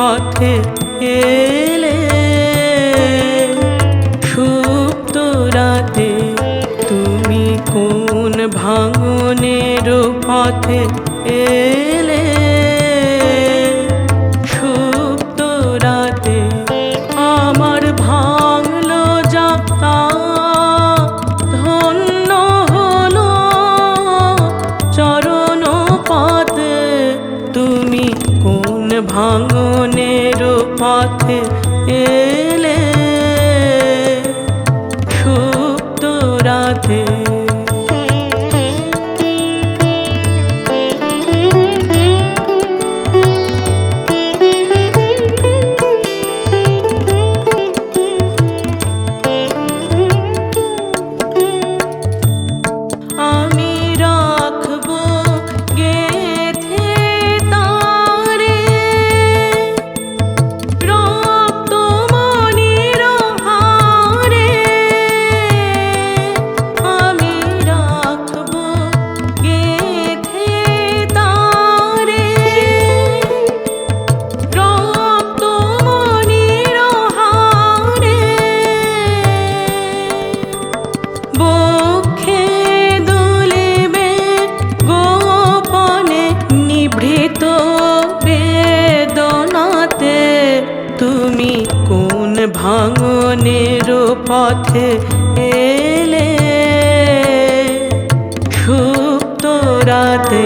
পথে এলে সুপ্ত রাতে তুমি কোন ভাঙনের পথে এলে? সুপ্ত রাতে আমার ভাঙল যাতা ধন্য হল। চরণ পথে তুমি কোন ভাঙন এ ভাঙনের পথে এলে খুব তো রাতে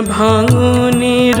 ভাঙনের